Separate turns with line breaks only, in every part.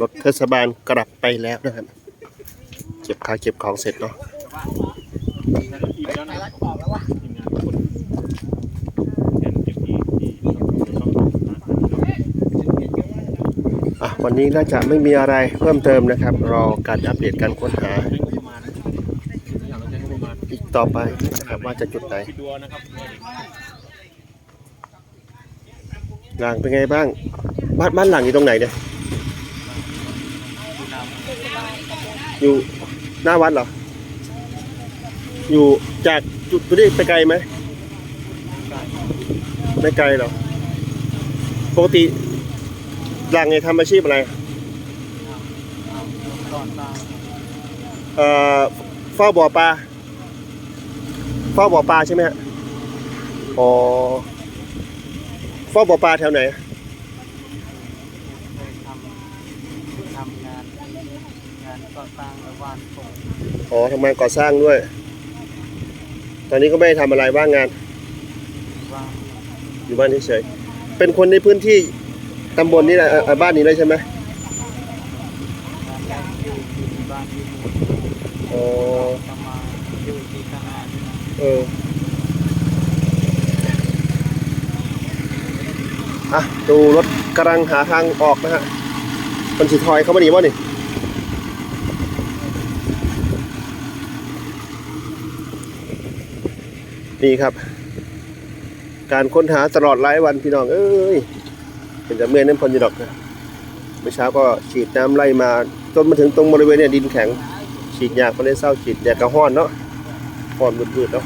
รถเทศบาลกลับไปแล้วนะครับเก็บข้าวเก็บของเสร็จเนาะ
อะ
วันนี้น่าจะไม่มีอะไรเพิ่มเติมนะครับ รอการอัปเดตการค้นหา
อี
กต่อไปนะครับว่าจะจุดไหนหลังเป็นไงบ้าง บ้านบ้านหลังอยู่ตรงไหนเนี่ย อยู่หน้าวัดเหรอ อยู่จากจุดจุดนี้ไปไกลไหมไม่ไกลหรอ ปกติหลังเนี่ยทำอาชีพอะไร
ตาม
เอ่อเฝ้าบ่อปลาเฝ้าบ่อปลาใช่ไหมฮะอ๋อเฝ้าบ่อปลาแถวไหน
เคยทำทำงานงานก่ อสร้างระหว่างส่ง
อ๋อทำงานก่อสร้างด้วย ตอนนี้ก็ไม่ได้ทำอะไรว่างงาน
ว่าง
อยู่บ้านเฉยๆเป็นคนในพื้นที่ตำบลนี้แหละเอ่อเอ่อบ้านนี้เลยใช่ไหม
งานแรกอยู่อยู่ที่บ้านที่หมู่
อ๋อ
จะมาอยู่ที่ทหาร
เอออะดูรถกำลังหาทางออกนะฮะคนสีทอยเขามาหนีวะนี่ นี่ครับ การค้นหาตลอดหลายวันพี่น้องเอ้ยเป็นแต่เมื่อยน้ำพอยู่ดอกนะเมื่อเช้าก็ฉีดน้ำไล่มาจนมาถึงตรงบริเวณเนี่ยดินแข็ง ฉีดยาก็เลยเศร้าฉีดแดดกระห้อนเนาะห้อนบืดๆเนาะ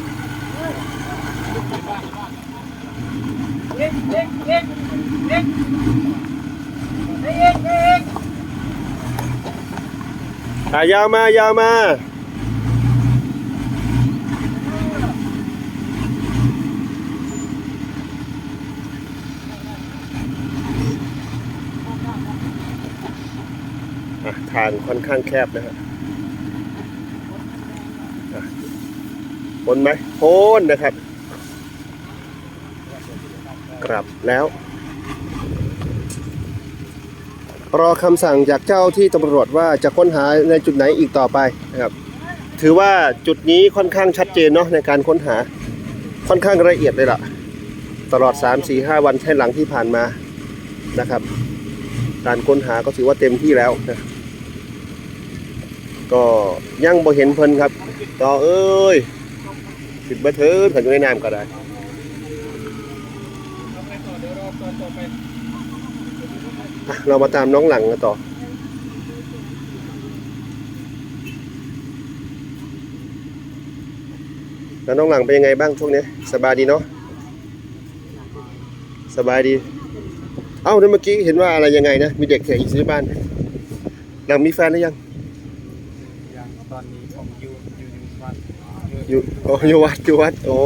อะยาวมายาวมา ทางค่อนข้างแคบนะฮะอะพ้นไหมพ้นนะครับ กลับแล้ว รอคำสั่งจากเจ้าที่ตำรวจว่าจะค้นหาในจุดไหนอีกต่อไปนะครับ ถือว่าจุดนี้ค่อนข้างชัดเจนเนาะในการค้นหาค่อนข้างละเอียดเลยล่ะ ตลอด 3 4 5 วันให้หลังที่ผ่านมานะครับ การค้นหาก็ถือว่าเต็มที่แล้วนะ ก็ยังบ่เห็นเพิ่นครับต่อเอ้ยปิดบันเทิงขันอยู่ในน้ำก็ได้เรามาตามน้องหลังกันต่อแล้วน้องหลังเป็นยังไงบ้างช่วงนี้สบายดีเนาะสบายดี เอ้าเมื่อกี้เห็นว่าอะไรยังไงนะ มีเด็กแข่งอยู่ที่บ้านหลังมีแฟนหรือยัง
ตอนนี้ผมอยู่อยู่ในวัด
อยู่โอ้อยู่วัดอยู่วัดโอ้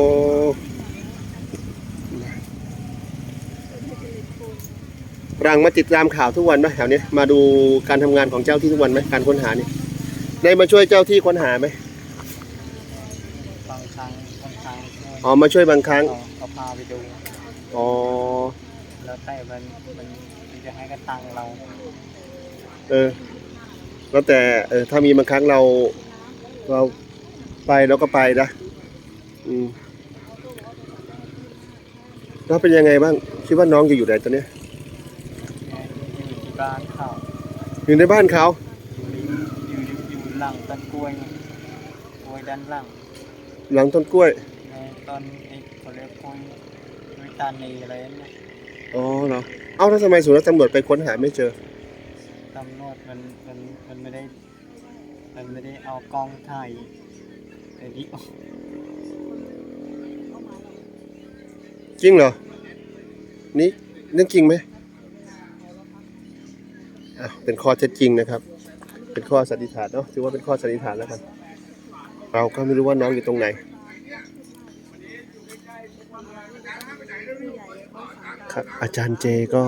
หลังมาติดตามข่าวทุกวันไหมแถวนี้มาดูการทำงานของเจ้าที่ทุกวันไหมการค้นหานี่ได้มาช่วยเจ้าที่ค้นหาไหม
บางครั้งบางครั้งช่วย
อ๋อมาช่วยบางครั้ง
เขาเขาพาไปดู
อ๋อ
แล้วแต่มันมันจะให้กระตังเรา
เออ แล้วแต่เออถ้ามีบางครั้งเราเรา ไปเราก็ไปนะอืมแล้วเป็นยังไงบ้าง คิดว่าน้องจะอยู่ไหนตอนเนี้ย
อยู่ที่บ้านเขา
อยู่ในบ้านเขา
อยู่อยู่อยู่หลังต้นกล้วยกล้วยด้านหลัง
หลังต้นกล้วย
ในต้นไอ้เขาเรียกกล้วยกล้วยตานีอะไรนั่นนะ
อ๋อเหรอเอ้าแล้วทำไมสุนัขตำรวจไปค้นหาไม่เจอ
ตำรวจมันมันมันไม่ได้ มันไม่ได้เอากล้องถ่าย ไอ้นี่
จริงเหรอ นี่เรื่องจริงไหมอะเป็นข้อเท็จจริงนะครับ เป็นข้อสันนิษฐานเนาะถือว่าเป็นข้อสันนิษฐานแล้วกัน เราก็ไม่รู้ว่าน้องอยู่ตรงไหน ครับอาจารย์เจก็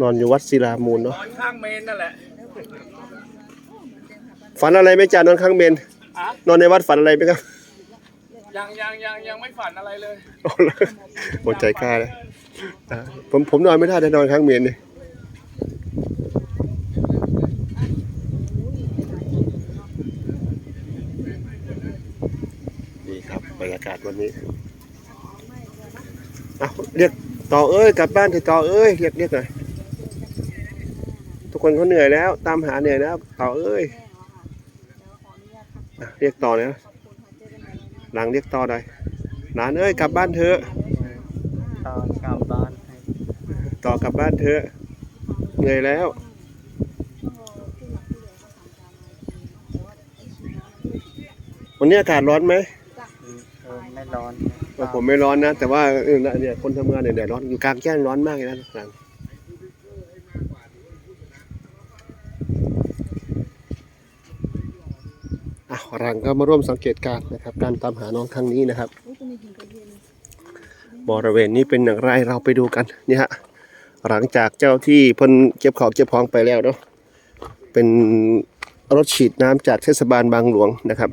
น
อนอยู่วัดศิลามูลเนาะ
ข้างเมนนั่นแหละ
ฝันอะไรไหมจานนอนข้างเมน
อะ
นอนในวัดฝันอะไรไหมครับ
ยังยังยังยังไม่ฝันอะไรเลย
โอ้โหหัวใจกล้าเลยอะผมผมนอนไม่ได้แต่นอนข้างเมนเลยนี่ครับบรรยากาศวันนี้เอาเรียกต่อเอ้ยกลับบ้านเถอะต่อเอ้ยเรียกเรียกหน่อยทุกคนเขาเหนื่อยแล้ว ตามหาเหนื่อยแล้วต่อเอ้ยอะ เรียกต่อนะหลังเรียกต่อหน่อยหลานเอ้ยกลับบ้านเถอะ
ตอนกลับบ้านให้
ต่อกลับบ้านเถอะเหนื่อยแล้ว วันนี้อากาศร้อนไหม
เออไม่ร้อน
ผมไม่ร้อนนะ แต่ว่าเออเนี่ยคนทำงานเนี่ยแดดร้อนอยู่กลางแจ้งร้อนมากเลยนะหลัง หลังก็มาร่วมสังเกตการณ์นะครับ การตามหาน้องครั้งนี้นะครับ บริเวณนี้เป็นอย่างไรเราไปดูกันนี่ฮะหลังจากเจ้าที่พ่นเก็บของเก็บของไปแล้วเนาะเป็นรถฉีดน้ำจากเทศบาลบางหลวงนะครับ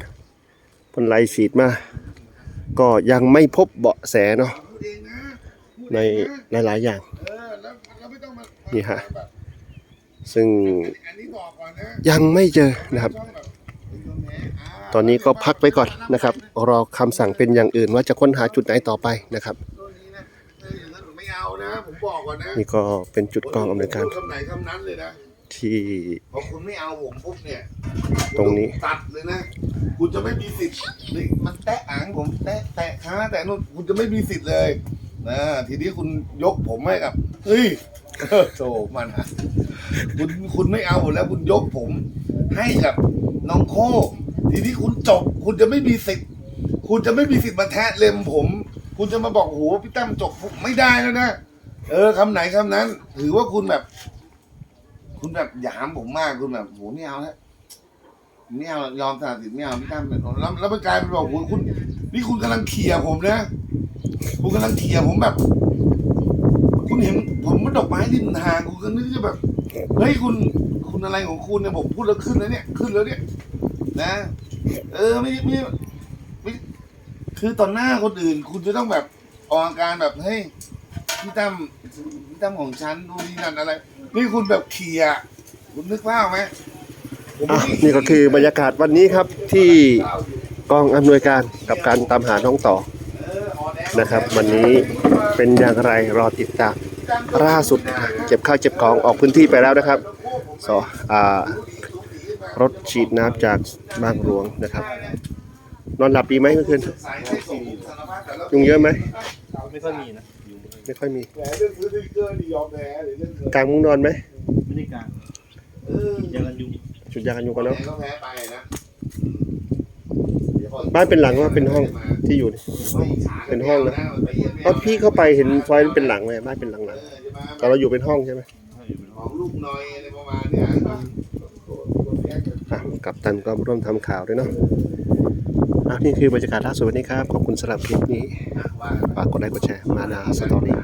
พ่นไล่ฉีดมา ก็ยังไม่พบเบาะแสเนาะในหลายๆอย่างนี่ฮะซึ่งยังไม่เจอนะครับ
ตัวแม่า
ตอนนี้ก็พักไปก่อนนะครับ รอคำสั่งเป็นอย่างอื่นว่าจะค้นหาจุดไหนต่อไปนะครับ
ตัวนี้นะเอออย่างนั้นผมไม่เอานะผมบอกก่อนนะ
นี่ก็เป็นจุดกองอำนวยการ
พูดคำไหนคำนั้นเลยนะ
ที่
พอคุณไม่เอาผมปุ๊บเนี่ย
ตรงนี้
ตัดเลยนะคุณจะไม่มีสิทธิ์นี่มันแตะอ่างผมแตะแตะขาแตะนู่นคุณจะไม่มีสิทธิ์เลยนะทีนี้คุณยกผมให้กับเฮ้ยโธ่มันอะคุณคุณไม่เอาแล้วคุณยกผมให้กับน้องโค ทีนี้คุณจบ คุณจะไม่มีสิทธิ์ คุณจะไม่มีสิทธิ์มาแทะเล็มผม คุณจะมาบอกโอ้โหพี่ตั้มจบไม่ได้แล้วนะ เออคำไหนคำนั้น ถือว่าคุณแบบ คุณแบบหยามผมมาก คุณแบบโหไม่เอาแล้วไม่เอายอมสละสิทธิ์ไม่เอาพี่ตั้มเป็นแล้วแล้วมันกลายเป็นบอกโอ้โหคุณ นี่คุณกำลังเขี่ยผมนะ คุณกำลังเขี่ยผมแบบ คุณเห็นผมมันดอกไม้ริมทาง คุณก็นึกจะแบบ เฮ้ยคุณ คุณอะไรของคุณเนี่ยผมพูดแล้วขึ้นแล้วเนี่ย ขึ้นแล้วเนี่ย นะ เออไม่ไม่ไม่คือต่อหน้าคนอื่น คุณจะต้องแบบออกอาการแบบเฮ้ยพี่ตั้มพี่ตั้มของฉันดูนนี่นั่นอะไร นี่คุณแบบเขี่ยคุณนึกภาพไหมผม
อะ
ไม่ได้
นี่ก็คือบรรยากาศวันนี้ครับที่กองอำนวยการกับการตามหาน้องต่อ
เออออแดง
นะครับ วันนี้เป็นอย่างไรรอติดตามล่าสุดเก็บข้าวเก็บของออกพื้นที่ไปแล้วนะครับสออ่า รถฉีดน้ำจากบางหลวงนะครับ นอนหลับดีไหมเมื่อคืน
สายให้ส่งสารพัดแต่ละ
ยุงเยอะไหม
ไม่ค่อยมีนะอยู่
ไม่ค่อยมี
แหมเรื่องซื้อสติ๊กเกอร์นี่ยอมแพ้หรือเรื่องเกิน
กลางมุ้งนอนไหม
ไม่ได้กลาง
เออ
ยังกันยุง
จุดยากันยุงกันเนาะ
แพ้ก็แพ้ไปนะ
บ้านเป็นหลังว่าเป็นห้องที่อยู่นี่เป็นห้องนะเพราะพี่เข้าไปเห็นซอยมันเป็นหลังเลยบ้านเป็นหลังหลังๆแต่เราอยู่เป็นห้องใช่ไหม
ของลูกน้อยอะไรประมาณเนี้ย
อะ กับตันก็ร่วมทำข่าวด้วยเนาะอะนี่คือบรรยากาศล่าสุดวันนี้ครับ ขอบคุณสำหรับคลิปนี้ ฝากกดไลค์กดแชร์มานาสตอรี่